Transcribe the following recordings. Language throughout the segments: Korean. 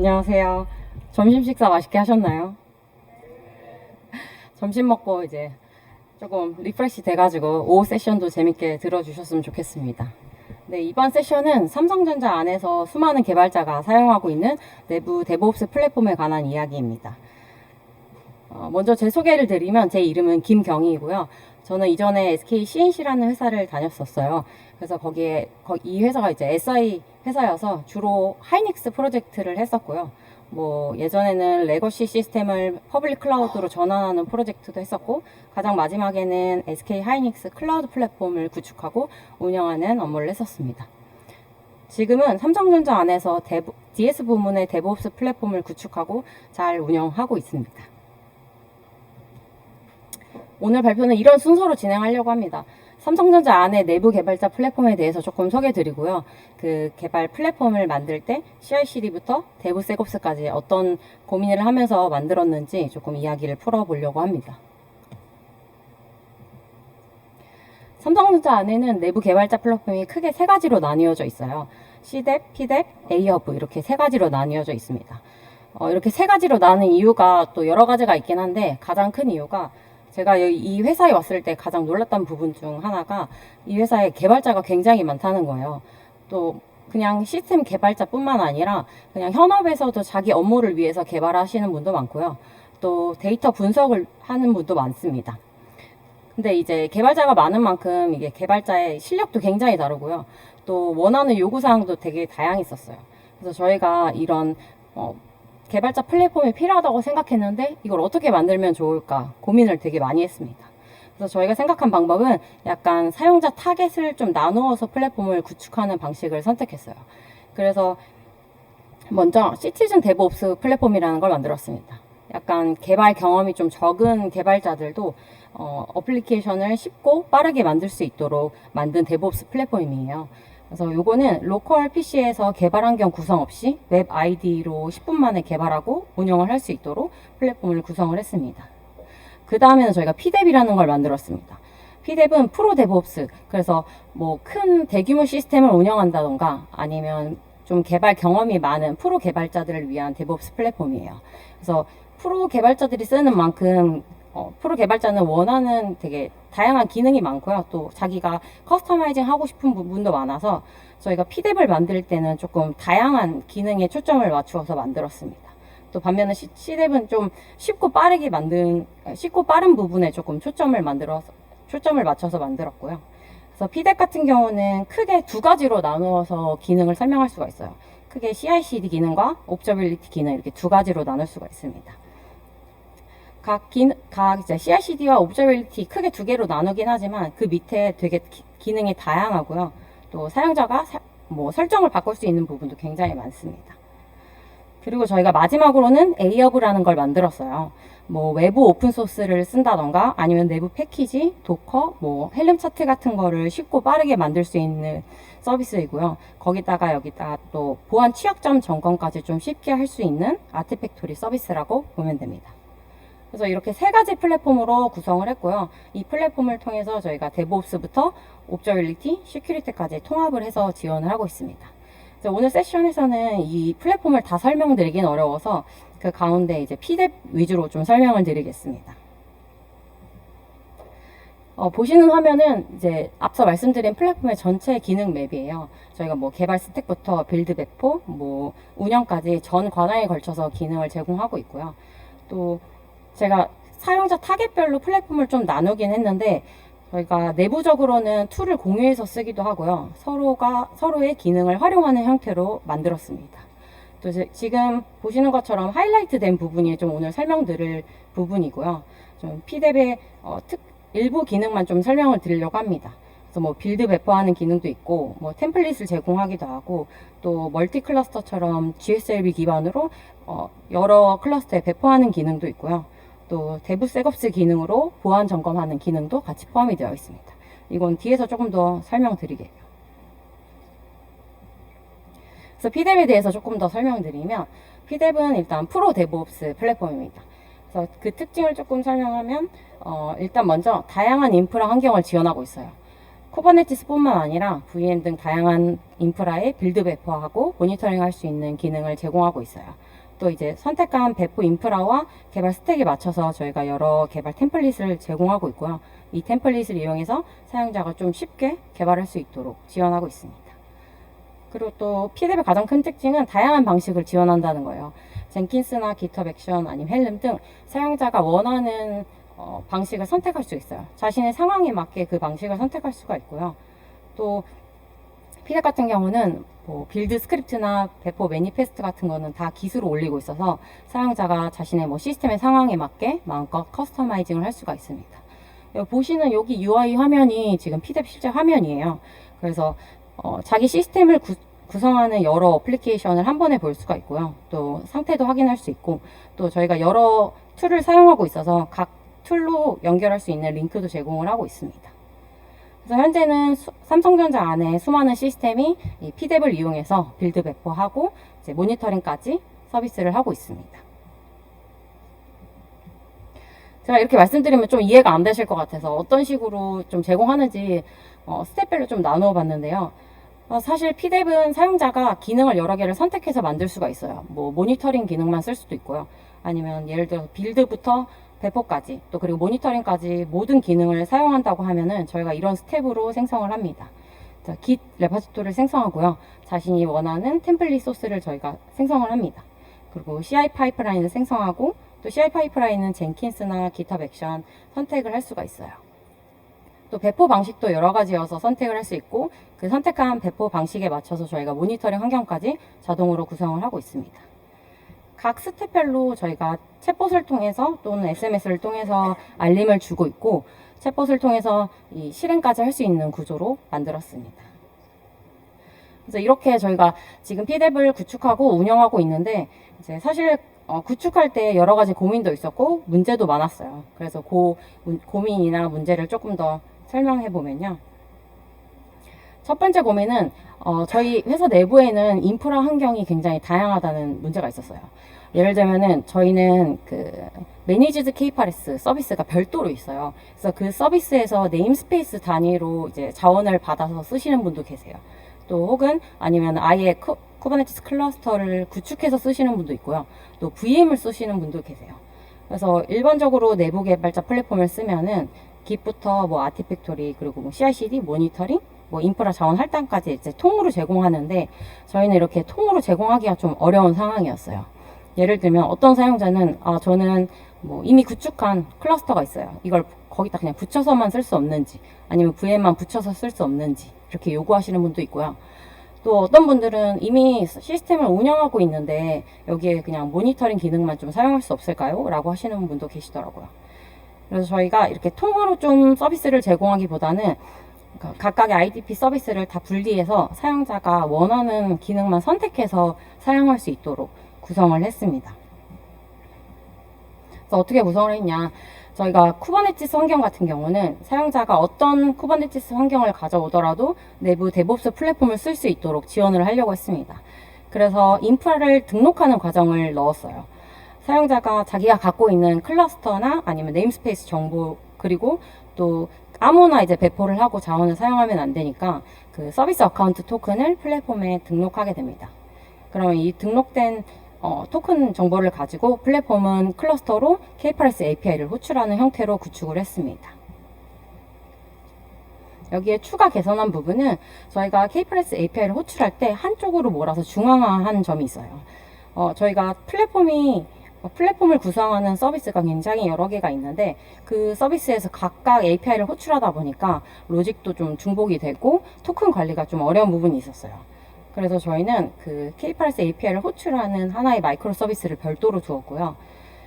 안녕하세요. 점심 식사 맛있게 하셨나요? 점심 먹고 이제 조금 리프레시 돼가지고 오후 세션도 재밌게 들어주셨으면 좋겠습니다. 네, 이번 세션은 삼성전자 안에서 수많은 개발자가 사용하고 있는 내부 데브옵스 플랫폼에 관한 이야기입니다. 어, 먼저 제 소개를 드리면 제 이름은 김경희이고요. 저는 이전에 SK CNC라는 회사를 다녔었어요. 그래서 거기에 거- 이 회사가 이제 SI 회사여서 주로 하이닉스 프로젝트를 했었고요. 뭐 예전에는 레거시 시스템을 퍼블릭 클라우드로 전환하는 프로젝트도 했었고 가장 마지막에는 SK 하이닉스 클라우드 플랫폼을 구축하고 운영하는 업무를 했었습니다. 지금은 삼성전자 안에서 데브- DS 부문의 데브옵스 플랫폼을 구축하고 잘 운영하고 있습니다. 오늘 발표는 이런 순서로 진행하려고 합니다. 삼성전자 안에 내부 개발자 플랫폼에 대해서 조금 소개드리고요. 그 개발 플랫폼을 만들 때 CI/CD부터 데브세곱스까지 어떤 고민을 하면서 만들었는지 조금 이야기를 풀어보려고 합니다. 삼성전자 안에는 내부 개발자 플랫폼이 크게 세 가지로 나뉘어져 있어요. CDEP, PDEP, A허브 이렇게 세 가지로 나뉘어져 있습니다. 어, 이렇게 세 가지로 나눈 이유가 또 여러 가지가 있긴 한데 가장 큰 이유가 제가 이 회사에 왔을 때 가장 놀랐던 부분 중 하나가 이 회사에 개발자가 굉장히 많다는 거예요. 또 그냥 시스템 개발자뿐만 아니라 그냥 현업에서도 자기 업무를 위해서 개발하시는 분도 많고요. 또 데이터 분석을 하는 분도 많습니다. 근데 이제 개발자가 많은 만큼 이게 개발자의 실력도 굉장히 다르고요. 또 원하는 요구사항도 되게 다양했었어요. 그래서 저희가 이런 어, 개발자 플랫폼이 필요하다고 생각했는데 이걸 어떻게 만들면 좋을까 고민을 되게 많이 했습니다. 그래서 저희가 생각한 방법은 약간 사용자 타겟을 좀 나누어서 플랫폼을 구축하는 방식을 선택했어요. 그래서 먼저 시티즌 데브옵스 플랫폼이라는 걸 만들었습니다. 약간 개발 경험이 좀 적은 개발자들도 어, 어플리케이션을 쉽고 빠르게 만들 수 있도록 만든 데브옵스 플랫폼이에요. 그래서 요거는 로컬 PC에서 개발 환경 구성 없이 웹 아이디로 10분 만에 개발하고 운영을 할 수 있도록 플랫폼을 구성을 했습니다. 그 다음에는 저희가 피뎁이라는 걸 만들었습니다. 피뎁은 프로 데브옵스. 그래서 뭐 큰 대규모 시스템을 운영한다던가 아니면 좀 개발 경험이 많은 프로 개발자들을 위한 데브옵스 플랫폼이에요. 그래서 프로 개발자들이 쓰는 만큼 어, 프로 개발자는 원하는 되게 다양한 기능이 많고요. 또 자기가 커스터마이징 하고 싶은 부분도 많아서 저희가 피뎁을 만들 때는 조금 다양한 기능에 초점을 맞추어서 만들었습니다. 또 반면에 시, 시뎁은 좀 쉽고 빠르게 만든 쉽고 빠른 부분에 조금 초점을 만들어서 초점을 맞춰서 만들었고요. 그래서 피뎁 같은 경우는 크게 두 가지로 나누어서 기능을 설명할 수가 있어요. 크게 CI/CD 기능과 옵저빌리티 기능 이렇게 두 가지로 나눌 수가 있습니다. 각, 기, 각 이제 CI/CD와 옵저빌리티 크게 두 개로 나누긴 하지만 그 밑에 되게 기, 기능이 다양하고요. 또 사용자가 사- 뭐 설정을 바꿀 수 있는 부분도 굉장히 많습니다. 그리고 저희가 마지막으로는 A허브라는 걸 만들었어요. 뭐 외부 오픈 소스를 쓴다던가 아니면 내부 패키지, 도커, 뭐 헬름 차트 같은 거를 쉽고 빠르게 만들 수 있는 서비스이고요. 거기다가 여기다 또 보안 취약점 점검까지 좀 쉽게 할 수 있는 아티팩토리 서비스라고 보면 됩니다. 그래서 이렇게 세 가지 플랫폼으로 구성을 했고요. 이 플랫폼을 통해서 저희가 데브옵스부터 옵저빌리티, 시큐리티까지 통합을 해서 지원을 하고 있습니다. 오늘 세션에서는 이 플랫폼을 다 설명드리긴 어려워서 그 가운데 이제 피뎁 위주로 좀 설명을 드리겠습니다. 어, 보시는 화면은 이제 앞서 말씀드린 플랫폼의 전체 기능 맵이에요. 저희가 뭐 개발 스택부터 빌드 배포, 뭐 운영까지 전 관화에 걸쳐서 기능을 제공하고 있고요. 또 제가 사용자 타겟별로 플랫폼을 좀 나누긴 했는데 저희가 내부적으로는 툴을 공유해서 쓰기도 하고요. 서로가 서로의 기능을 활용하는 형태로 만들었습니다. 또 지금 보시는 것처럼 하이라이트 된 부분이 좀 오늘 설명드릴 부분이고요. 좀 피뎁의 어, 특 일부 기능만 좀 설명을 드리려고 합니다. 그래서 뭐 빌드 배포하는 기능도 있고, 뭐 템플릿을 제공하기도 하고, 또 멀티 클러스터처럼 GSLB 기반으로 어, 여러 클러스터에 배포하는 기능도 있고요. 또 대부 셋업스 기능으로 보안 점검하는 기능도 같이 포함이 되어 있습니다. 이건 뒤에서 조금 더 설명드리게요. 그래서 피뎁에 대해서 조금 더 설명드리면 피뎁은 일단 프로 데브옵스 플랫폼입니다. 그래서 그 특징을 조금 설명하면 어, 일단 먼저 다양한 인프라 환경을 지원하고 있어요. 쿠버네티스뿐만 아니라 VM 등 다양한 인프라에 빌드 배포하고 모니터링 할 수 있는 기능을 제공하고 있어요. 또 이제 선택한 배포 인프라와 개발 스택에 맞춰서 저희가 여러 개발 템플릿을 제공하고 있고요. 이 템플릿을 이용해서 사용자가 좀 쉽게 개발할 수 있도록 지원하고 있습니다. 그리고 또 피드백 가장 큰 특징은 다양한 방식을 지원한다는 거예요. 젠킨스나 기탑 액션 아니면 헬름 등 사용자가 원하는 어, 방식을 선택할 수 있어요. 자신의 상황에 맞게 그 방식을 선택할 수가 있고요. 또 피드 같은 경우는 뭐 빌드 스크립트나 배포 매니페스트 같은 거는 다 기술을 올리고 있어서 사용자가 자신의 뭐 시스템의 상황에 맞게 마음껏 커스터마이징을 할 수가 있습니다. 여기 보시는 여기 UI 화면이 지금 피드 실제 화면이에요. 그래서 어, 자기 시스템을 구, 구성하는 여러 어플리케이션을 한 번에 볼 수가 있고요. 또 상태도 확인할 수 있고 또 저희가 여러 툴을 사용하고 있어서 각 툴로 연결할 수 있는 링크도 제공을 하고 있습니다. 그래서 현재는 수- 삼성전자 안에 수많은 시스템이 이 피뎁을 이용해서 빌드 배포하고 이제 모니터링까지 서비스를 하고 있습니다. 제가 이렇게 말씀드리면 좀 이해가 안 되실 것 같아서 어떤 식으로 좀 제공하는지 어, 스텝별로 좀 나누어 봤는데요. 어, 사실 피뎁은 사용자가 기능을 여러 개를 선택해서 만들 수가 있어요. 뭐 모니터링 기능만 쓸 수도 있고요. 아니면 예를 들어 빌드부터 배포까지 또 그리고 모니터링까지 모든 기능을 사용한다고 하면은 저희가 이런 스텝으로 생성을 합니다. 자, git 레파지토리를 생성하고요. 자신이 원하는 템플릿 소스를 저희가 생성을 합니다. 그리고 CI 파이프라인을 생성하고 또 CI 파이프라인은 젠킨스나 기탑 액션 선택을 할 수가 있어요. 또 배포 방식도 여러 가지여서 선택을 할 수 있고 그 선택한 배포 방식에 맞춰서 저희가 모니터링 환경까지 자동으로 구성을 하고 있습니다. 각 스텝별로 저희가 챗봇을 통해서 또는 SMS를 통해서 알림을 주고 있고 챗봇을 통해서 이 실행까지 할 수 있는 구조로 만들었습니다. 그래서 이렇게 저희가 지금 피뎁을 구축하고 운영하고 있는데 이제 사실 어, 구축할 때 여러 가지 고민도 있었고 문제도 많았어요. 그래서 그 문- 고민이나 문제를 조금 더 설명해 보면요. 첫 번째 고민은 어, 저희 회사 내부에는 인프라 환경이 굉장히 다양하다는 문제가 있었어요. 예를 들면은 저희는 그 매니지드 K8S 서비스가 별도로 있어요. 그래서 그 서비스에서 네임스페이스 단위로 이제 자원을 받아서 쓰시는 분도 계세요. 또 혹은 아니면 아예 쿠, 쿠버네티스 클러스터를 구축해서 쓰시는 분도 있고요. 또 VM을 쓰시는 분도 계세요. 그래서 일반적으로 내부 개발자 플랫폼을 쓰면은 깃부터 뭐 아티팩토리 그리고 뭐 CI/CD 모니터링 뭐 인프라 자원 할당까지 이제 통으로 제공하는데 저희는 이렇게 통으로 제공하기가 좀 어려운 상황이었어요. 예를 들면 어떤 사용자는 아 저는 뭐 이미 구축한 클러스터가 있어요. 이걸 거기다 그냥 붙여서만 쓸 수 없는지 아니면 VM만 붙여서 쓸 수 없는지 이렇게 요구하시는 분도 있고요. 또 어떤 분들은 이미 시스템을 운영하고 있는데 여기에 그냥 모니터링 기능만 좀 사용할 수 없을까요? 라고 하시는 분도 계시더라고요. 그래서 저희가 이렇게 통으로 좀 서비스를 제공하기보다는 각각의 IDP 서비스를 다 분리해서 사용자가 원하는 기능만 선택해서 사용할 수 있도록 구성을 했습니다. 그래서 어떻게 구성을 했냐? 저희가 쿠버네티스 환경 같은 경우는 사용자가 어떤 쿠버네티스 환경을 가져오더라도 내부 데브옵스 플랫폼을 쓸 수 있도록 지원을 하려고 했습니다. 그래서 인프라를 등록하는 과정을 넣었어요. 사용자가 자기가 갖고 있는 클러스터나 아니면 네임스페이스 정보 그리고 또 아무나 이제 배포를 하고 자원을 사용하면 안 되니까 그 서비스 어카운트 토큰을 플랫폼에 등록하게 됩니다. 그러면 이 등록된 어, 토큰 정보를 가지고 플랫폼은 클러스터로 K8S API를 호출하는 형태로 구축을 했습니다. 여기에 추가 개선한 부분은 저희가 K8S API를 호출할 때 한쪽으로 몰아서 중앙화한 점이 있어요. 어, 저희가 플랫폼이 어, 플랫폼을 구성하는 서비스가 굉장히 여러 개가 있는데 그 서비스에서 각각 API를 호출하다 보니까 로직도 좀 중복이 되고 토큰 관리가 좀 어려운 부분이 있었어요. 그래서 저희는 그 K8S API를 호출하는 하나의 마이크로 서비스를 별도로 두었고요.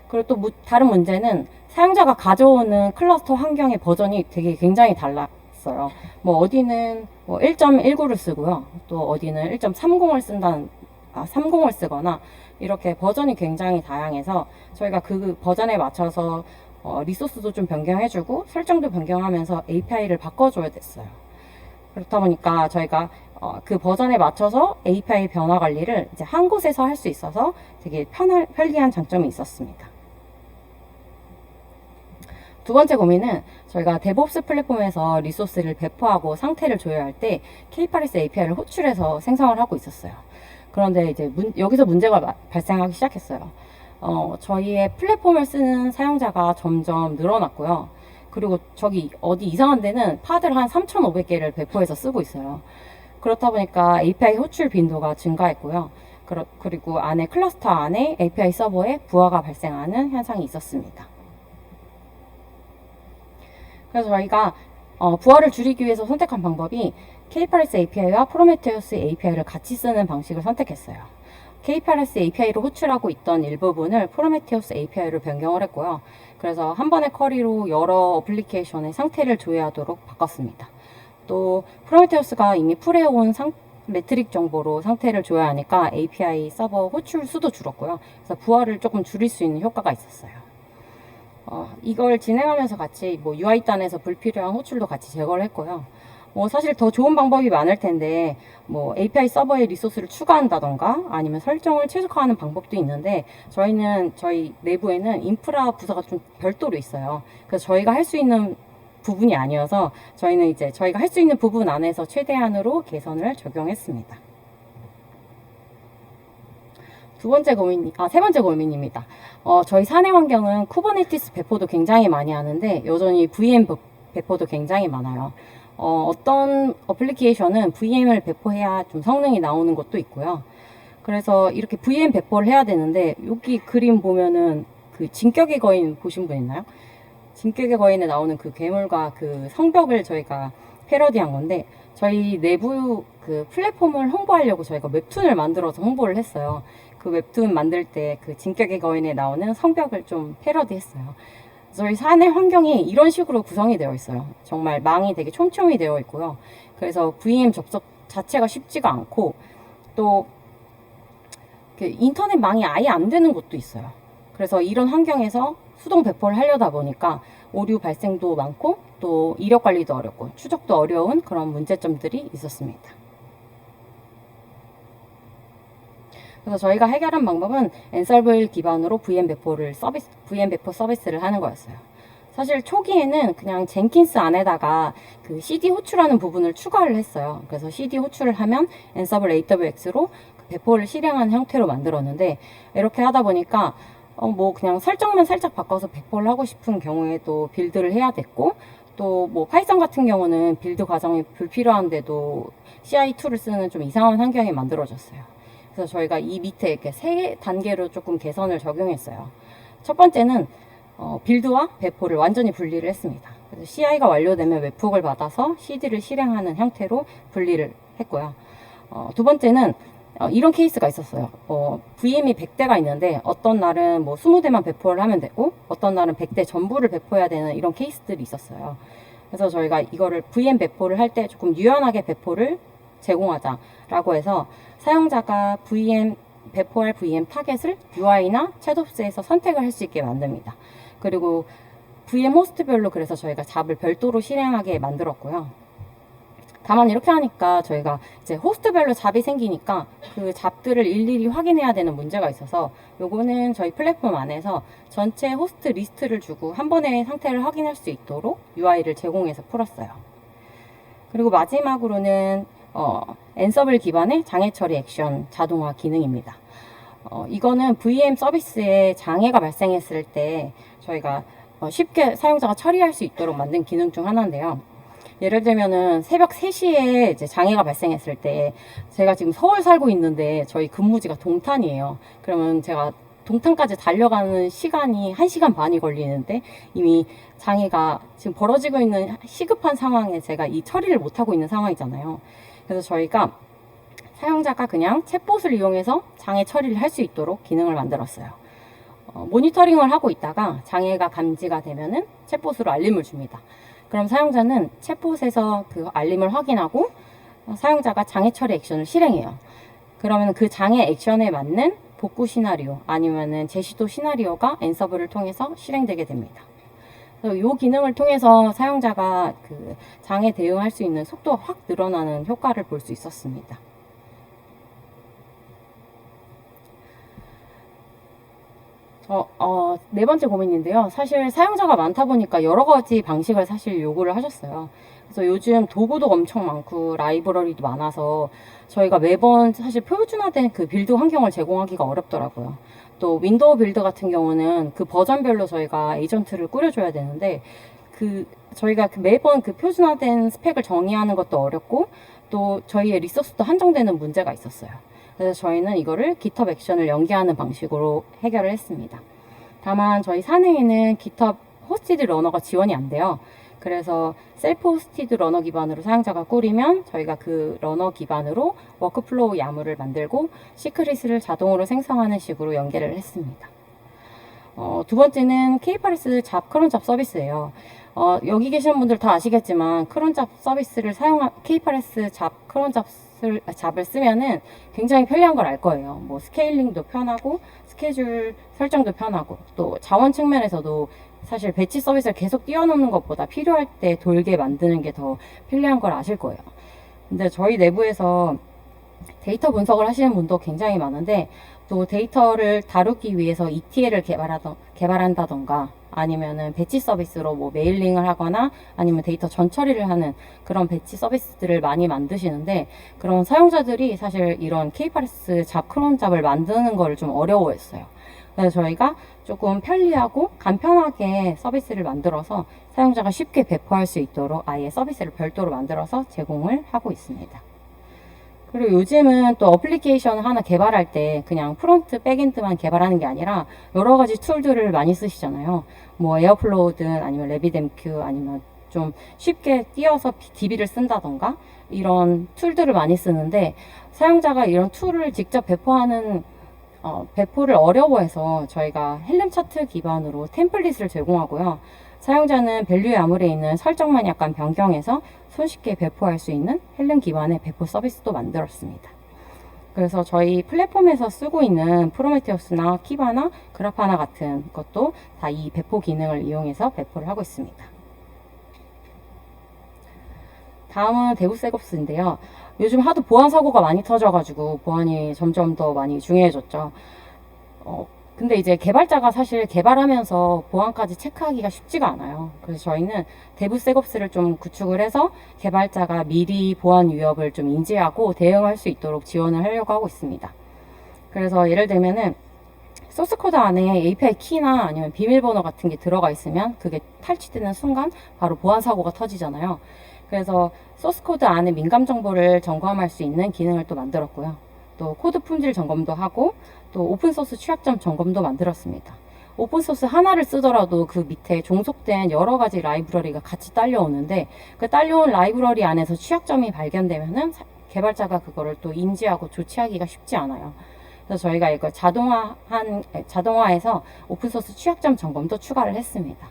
그리고 또 무- 다른 문제는 사용자가 가져오는 클러스터 환경의 버전이 되게 굉장히 달랐어요. 뭐 어디는 뭐 1.19를 쓰고요. 또 어디는 1.30을 쓴다는 아, 30을 쓰거나 이렇게 버전이 굉장히 다양해서 저희가 그 버전에 맞춰서 어, 리소스도 좀 변경해주고 설정도 변경하면서 API를 바꿔줘야 됐어요. 그렇다 보니까 저희가 어, 그 버전에 맞춰서 API 변화 관리를 이제 한 곳에서 할 수 있어서 되게 편할, 편리한 장점이 있었습니다. 두 번째 고민은 저희가 데브옵스 플랫폼에서 리소스를 배포하고 상태를 조회할 때 K8S API를 호출해서 생성을 하고 있었어요. 그런데 이제 문- 여기서 문제가 마- 발생하기 시작했어요. 어, 저희의 플랫폼을 쓰는 사용자가 점점 늘어났고요. 그리고 저기 어디 이상한 데는 파드를 한 3,500개를 배포해서 쓰고 있어요. 그렇다 보니까 API 호출 빈도가 증가했고요. 그러- 그리고 안에 클러스터 안에 API 서버에 부하가 발생하는 현상이 있었습니다. 그래서 저희가 어, 부하를 줄이기 위해서 선택한 방법이 K8s API와 프로메테우스 API를 같이 쓰는 방식을 선택했어요. K8s API로 호출하고 있던 일부분을 프로메테우스 API로 변경을 했고요. 그래서 한 번의 쿼리로 여러 어플리케이션의 상태를 조회하도록 바꿨습니다. 또 프로메테우스가 이미 풀해온 상, 매트릭 정보로 상태를 조회하니까 API 서버 호출 수도 줄었고요. 그래서 부하를 조금 줄일 수 있는 효과가 있었어요. 어, 이걸 진행하면서 같이 뭐 UI 단에서 불필요한 호출도 같이 제거를 했고요. 뭐 사실 더 좋은 방법이 많을 텐데 뭐 API 서버에 리소스를 추가한다던가 아니면 설정을 최적화하는 방법도 있는데 저희는 저희 내부에는 인프라 부서가 좀 별도로 있어요. 그래서 저희가 할 수 있는 부분이 아니어서 저희는 이제 저희가 할 수 있는 부분 안에서 최대한으로 개선을 적용했습니다. 두 번째 고민, 아, 세 번째 고민입니다. 어, 저희 사내 환경은 쿠버네티스 배포도 굉장히 많이 하는데 여전히 VM 배- 배포도 굉장히 많아요. 어, 어떤 어플리케이션은 VM을 배포해야 좀 성능이 나오는 것도 있고요. 그래서 이렇게 VM 배포를 해야 되는데 여기 그림 보면은 그 진격의 거인 보신 분 있나요? 진격의 거인에 나오는 그 괴물과 그 성벽을 저희가 패러디한 건데 저희 내부 그 플랫폼을 홍보하려고 저희가 웹툰을 만들어서 홍보를 했어요. 그 웹툰 만들 때 그 진격의 거인에 나오는 성벽을 좀 패러디했어요. 저희 사내 환경이 이런 식으로 구성이 되어 있어요. 정말 망이 되게 촘촘히 되어 있고요. 그래서 VM 접속 자체가 쉽지가 않고 또그 인터넷 망이 아예 안 되는 곳도 있어요. 그래서 이런 환경에서 수동 배포를 하려다 보니까 오류 발생도 많고 또 이력 관리도 어렵고 추적도 어려운 그런 문제점들이 있었습니다. 그래서 저희가 해결한 방법은 엔설블 기반으로 VM 배포를 서비스, VM 배포 서비스를 하는 거였어요. 사실 초기에는 그냥 젠킨스 안에다가 그 CD 호출하는 부분을 추가를 했어요. 그래서 CD 호출을 하면 엔서블 AWX로 그 배포를 실행하는 형태로 만들었는데 이렇게 하다 보니까 어, 뭐 그냥 설정만 살짝 바꿔서 배포를 하고 싶은 경우에도 빌드를 해야 됐고 또 뭐 파이썬 같은 경우는 빌드 과정이 불필요한데도 CI 툴을 쓰는 좀 이상한 환경이 만들어졌어요. 그래서 저희가 이 밑에 이렇게 세 단계로 조금 개선을 적용했어요. 첫 번째는 어, 빌드와 배포를 완전히 분리를 했습니다. 그래서 CI가 완료되면 웹훅을 받아서 CD를 실행하는 형태로 분리를 했고요. 어, 두 번째는 어, 이런 케이스가 있었어요. 어, VM이 100대가 있는데 어떤 날은 뭐 20대만 배포를 하면 되고 어떤 날은 100대 전부를 배포해야 되는 이런 케이스들이 있었어요. 그래서 저희가 이거를 VM 배포를 할 때 조금 유연하게 배포를 제공하자라고 해서 사용자가 VM 배포할 VM 타겟을 UI나 챗옵스에서 선택을 할 수 있게 만듭니다. 그리고 VM 호스트별로 그래서 저희가 잡을 별도로 실행하게 만들었고요. 다만 이렇게 하니까 저희가 이제 호스트별로 잡이 생기니까 그 잡들을 일일이 확인해야 되는 문제가 있어서 요거는 저희 플랫폼 안에서 전체 호스트 리스트를 주고 한 번에 상태를 확인할 수 있도록 UI를 제공해서 풀었어요. 그리고 마지막으로는 어, 엔서블 기반의 장애 처리 액션 자동화 기능입니다. 어, 이거는 VM 서비스에 장애가 발생했을 때 저희가 어, 쉽게 사용자가 처리할 수 있도록 만든 기능 중 하나인데요. 예를 들면은 새벽 3시에 이제 장애가 발생했을 때 제가 지금 서울 살고 있는데 저희 근무지가 동탄이에요. 그러면 제가 동탄까지 달려가는 시간이 1시간 반이 걸리는데 이미 장애가 지금 벌어지고 있는 시급한 상황에 제가 이 처리를 못하고 있는 상황이잖아요. 그래서 저희가 사용자가 그냥 챗봇을 이용해서 장애 처리를 할 수 있도록 기능을 만들었어요. 어, 모니터링을 하고 있다가 장애가 감지가 되면은 챗봇으로 알림을 줍니다. 그럼 사용자는 챗봇에서 그 알림을 확인하고 어, 사용자가 장애 처리 액션을 실행해요. 그러면 그 장애 액션에 맞는 복구 시나리오 아니면은 제시도 시나리오가 엔서블을 통해서 실행되게 됩니다. 이 기능을 통해서 사용자가 그 장애 대응할 수 있는 속도가 확 늘어나는 효과를 볼 수 있었습니다. 어, 어, 네 번째 고민인데요. 사실 사용자가 많다 보니까 여러 가지 방식을 사실 요구를 하셨어요. 그래서 요즘 도구도 엄청 많고 라이브러리도 많아서 저희가 매번 사실 표준화된 그 빌드 환경을 제공하기가 어렵더라고요. 또 윈도우 빌드 같은 경우는 그 버전별로 저희가 에이전트를 꾸려줘야 되는데 그 저희가 그 매번 그 표준화된 스펙을 정의하는 것도 어렵고 또 저희의 리소스도 한정되는 문제가 있었어요. 그래서 저희는 이거를 GitHub 액션을 연계하는 방식으로 해결을 했습니다. 다만 저희 사내에는 GitHub 호스티드 러너가 지원이 안 돼요. 그래서 셀프 호스티드 러너 기반으로 사용자가 꾸리면 저희가 그 러너 기반으로 워크플로우 야무를 만들고 시크릿을 자동으로 생성하는 식으로 연계를 했습니다. 어, 두 번째는 K8S 잡 크론잡 서비스예요. 어, 여기 계시는 분들 다 아시겠지만 크론잡 서비스를 사용한 K8S 잡 크론잡을 잡을 쓰면은 굉장히 편리한 걸 알 거예요. 뭐 스케일링도 편하고 스케줄 설정도 편하고 또 자원 측면에서도 사실 배치 서비스를 계속 띄워놓는 것보다 필요할 때 돌게 만드는 게 더 편리한 걸 아실 거예요. 근데 저희 내부에서 데이터 분석을 하시는 분도 굉장히 많은데 또 데이터를 다루기 위해서 ETL을 개발하던, 개발한다던가 아니면은 배치 서비스로 뭐 메일링을 하거나 아니면 데이터 전 처리를 하는 그런 배치 서비스들을 많이 만드시는데 그런 사용자들이 사실 이런 K8S 잡 크론 잡을 만드는 걸좀 어려워했어요. 그래서 저희가 조금 편리하고 간편하게 서비스를 만들어서 사용자가 쉽게 배포할 수 있도록 아예 서비스를 별도로 만들어서 제공을 하고 있습니다. 그리고 요즘은 또 어플리케이션 하나 개발할 때 그냥 프론트, 백엔드만 개발하는 게 아니라 여러 가지 툴들을 많이 쓰시잖아요. 뭐 에어플로우든 아니면 레비뎀큐 아니면 좀 쉽게 띄어서 DB를 쓴다던가 이런 툴들을 많이 쓰는데 사용자가 이런 툴을 직접 배포하는 어, 배포를 어려워해서 저희가 헬름 차트 기반으로 템플릿을 제공하고요. 사용자는 밸류의 아물에 있는 설정만 약간 변경해서 손쉽게 배포할 수 있는 헬름 기반의 배포 서비스도 만들었습니다. 그래서 저희 플랫폼에서 쓰고 있는 프로메테우스나 키바나 그라파나 같은 것도 다 이 배포 기능을 이용해서 배포를 하고 있습니다. 다음은 데브세곱스인데요. 요즘 하도 보안 사고가 많이 터져가지고 보안이 점점 더 많이 중요해졌죠. 어, 근데 이제 개발자가 사실 개발하면서 보안까지 체크하기가 쉽지가 않아요. 그래서 저희는 데브세곱스를 좀 구축을 해서 개발자가 미리 보안 위협을 좀 인지하고 대응할 수 있도록 지원을 하려고 하고 있습니다. 그래서 예를 들면은 소스 코드 안에 API 키나 아니면 비밀번호 같은 게 들어가 있으면 그게 탈취되는 순간 바로 보안 사고가 터지잖아요. 그래서 소스 코드 안에 민감 정보를 점검할 수 있는 기능을 또 만들었고요. 또 코드 품질 점검도 하고 또 오픈소스 취약점 점검도 만들었습니다. 오픈소스 하나를 쓰더라도 그 밑에 종속된 여러 가지 라이브러리가 같이 딸려오는데 그 딸려온 라이브러리 안에서 취약점이 발견되면은 사- 개발자가 그거를 또 인지하고 조치하기가 쉽지 않아요. 그래서 저희가 이걸 자동화한 에, 자동화해서 오픈소스 취약점 점검도 추가를 했습니다.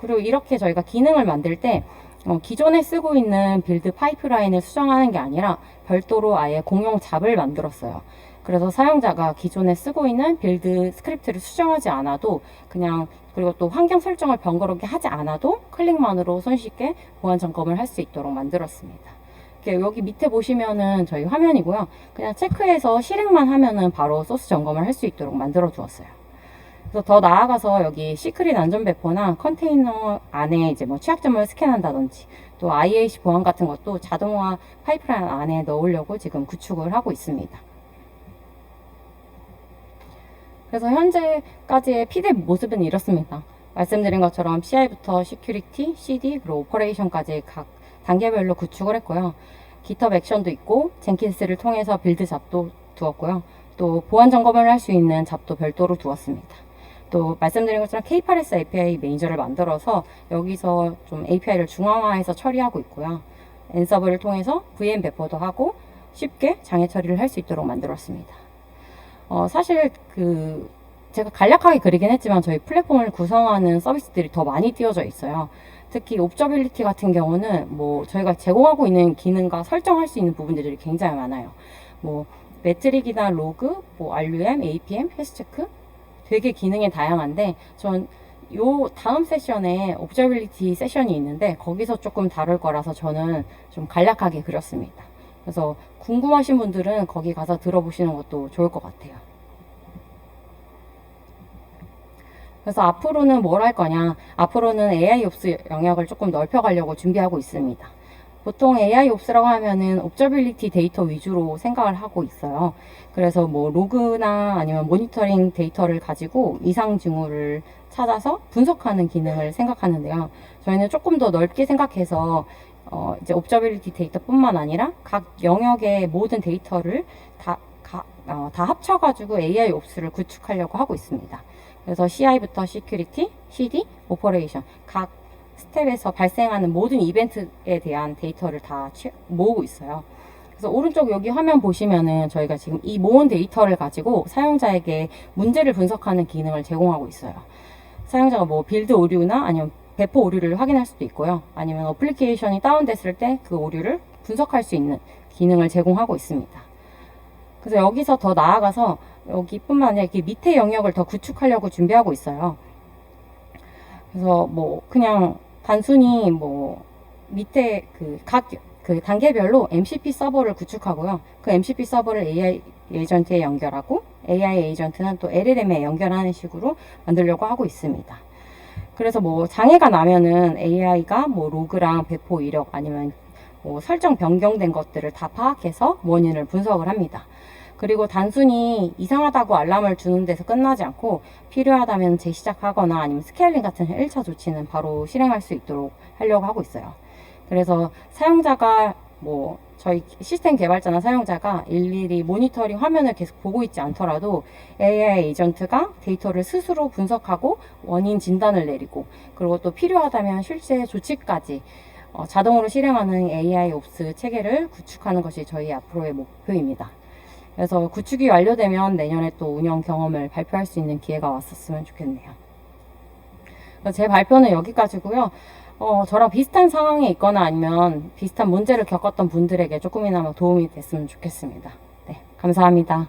그리고 이렇게 저희가 기능을 만들 때 어, 기존에 쓰고 있는 빌드 파이프라인을 수정하는 게 아니라 별도로 아예 공용 잡을 만들었어요. 그래서 사용자가 기존에 쓰고 있는 빌드 스크립트를 수정하지 않아도 그냥 그리고 또 환경 설정을 번거롭게 하지 않아도 클릭만으로 손쉽게 보안 점검을 할 수 있도록 만들었습니다. 여기 밑에 보시면은 저희 화면이고요. 그냥 체크해서 실행만 하면은 바로 소스 점검을 할 수 있도록 만들어 두었어요. 그래서 더 나아가서 여기 시크릿 안전 배포나 컨테이너 안에 이제 뭐 취약점을 스캔한다든지 또 IAC 보안 같은 것도 자동화 파이프라인 안에 넣으려고 지금 구축을 하고 있습니다. 그래서 현재까지의 피드 모습은 이렇습니다. 말씀드린 것처럼 CI부터 시큐리티, CD, 그리고 오퍼레이션까지 각 단계별로 구축을 했고요. GitHub 액션도 있고 젠킨스를 통해서 빌드 잡도 두었고요. 또 보안 점검을 할 수 있는 잡도 별도로 두었습니다. 또 말씀드린 것처럼 K8S API 매니저를 만들어서 여기서 좀 API를 중앙화해서 처리하고 있고요. 엔서브를 통해서 VM 배포도 하고 쉽게 장애 처리를 할 수 있도록 만들었습니다. 어, 사실 그 제가 간략하게 그리긴 했지만 저희 플랫폼을 구성하는 서비스들이 더 많이 띄워져 있어요. 특히 옵저빌리티 같은 경우는 뭐 저희가 제공하고 있는 기능과 설정할 수 있는 부분들이 굉장히 많아요. 뭐 매트릭이나 로그, 뭐 RUM, APM, 패스체크 되게 기능이 다양한데 전 요 다음 세션에 옵저빌리티 세션이 있는데 거기서 조금 다룰 거라서 저는 좀 간략하게 그렸습니다. 그래서 궁금하신 분들은 거기 가서 들어보시는 것도 좋을 것 같아요. 그래서 앞으로는 뭘 할 거냐? 앞으로는 AI 옵스 영역을 조금 넓혀가려고 준비하고 있습니다. 보통 AI 옵스라고 하면은 옵저빌리티 데이터 위주로 생각을 하고 있어요. 그래서 뭐 로그나 아니면 모니터링 데이터를 가지고 이상 징후를 찾아서 분석하는 기능을 생각하는데요. 저희는 조금 더 넓게 생각해서 어 이제 옵저빌리티 데이터뿐만 아니라 각 영역의 모든 데이터를 다, 가- 어, 다 합쳐가지고 AI 옵스를 구축하려고 하고 있습니다. 그래서 CI부터 시큐리티, CD, 오퍼레이션 각 스텝에서 발생하는 모든 이벤트에 대한 데이터를 다 취- 모으고 있어요. 그래서 오른쪽 여기 화면 보시면은 저희가 지금 이 모은 데이터를 가지고 사용자에게 문제를 분석하는 기능을 제공하고 있어요. 사용자가 뭐 빌드 오류나 아니면 배포 오류를 확인할 수도 있고요. 아니면 어플리케이션이 다운됐을 때 그 오류를 분석할 수 있는 기능을 제공하고 있습니다. 그래서 여기서 더 나아가서 여기뿐만 아니라 이렇게 밑에 영역을 더 구축하려고 준비하고 있어요. 그래서 뭐 그냥 단순히 뭐 밑에 그각그 단계별로 MCP 서버를 구축하고요. 그 MCP 서버를 AI 에이전트에 연결하고 AI 에이전트는 또 LLM에 연결하는 식으로 만들려고 하고 있습니다. 그래서 뭐 장애가 나면은 AI가 뭐 로그랑 배포 이력 아니면 뭐 설정 변경된 것들을 다 파악해서 원인을 분석을 합니다. 그리고 단순히 이상하다고 알람을 주는 데서 끝나지 않고 필요하다면 재시작하거나 아니면 스케일링 같은 1차 조치는 바로 실행할 수 있도록 하려고 하고 있어요. 그래서 사용자가 뭐 저희 시스템 개발자나 사용자가 일일이 모니터링 화면을 계속 보고 있지 않더라도 AI 에이전트가 데이터를 스스로 분석하고 원인 진단을 내리고 그리고 또 필요하다면 실제 조치까지 어, 자동으로 실행하는 AI 옵스 체계를 구축하는 것이 저희 앞으로의 목표입니다. 그래서 구축이 완료되면 내년에 또 운영 경험을 발표할 수 있는 기회가 왔었으면 좋겠네요. 제 발표는 여기까지고요. 어, 저랑 비슷한 상황에 있거나 아니면 비슷한 문제를 겪었던 분들에게 조금이나마 도움이 됐으면 좋겠습니다. 네, 감사합니다.